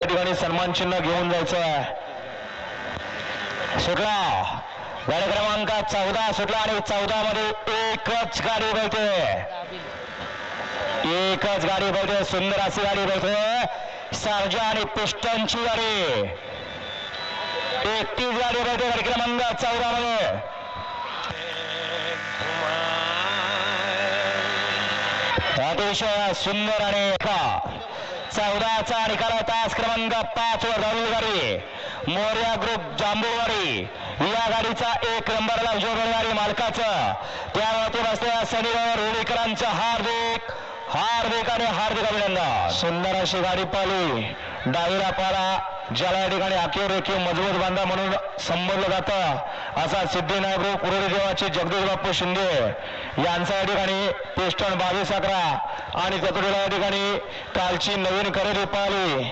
त्या ठिकाणी सन्मान चिन्ह घेऊन जायचं आहे. सुटला. गाडी क्रमांक चौदा सुटला आणि चौदा मध्ये एकच गाडी बोलते एकच गाडी बोलते सुंदर अशी गाडी बघते सर्जा आणि पिस्टनची गाडी. एकतीस गाडी बोलते गाडी क्रमांक चौदा मध्ये अतिशय सुंदर आणि एका चौदाचा निकाल होता क्रमांक पाच वर धावली गाडी मोर्या ग्रुप जांभूळवाडी या गाडीचा एक नंबरला जोडणारी मालकाचं. त्यावरती बसलेल्या सनीराव होळीकरांचं हार्दिक हार्दिक आणि हार्दिक अभिनंदन. सुंदर अशी गाडी पाली डावीला पाला ज्याला या ठिकाणी अखेर रेखीव मजबूत बांधा म्हणून संबोधलं जातं असा सिद्धिनायक कुरडेदेवाचे जगदीश बाप्पू शिंदे. यांचा या ठिकाणी पिस्टन बावीस अकरा आणि त्यातुडीला या ठिकाणी कालची नवीन खरेदी पाहिली.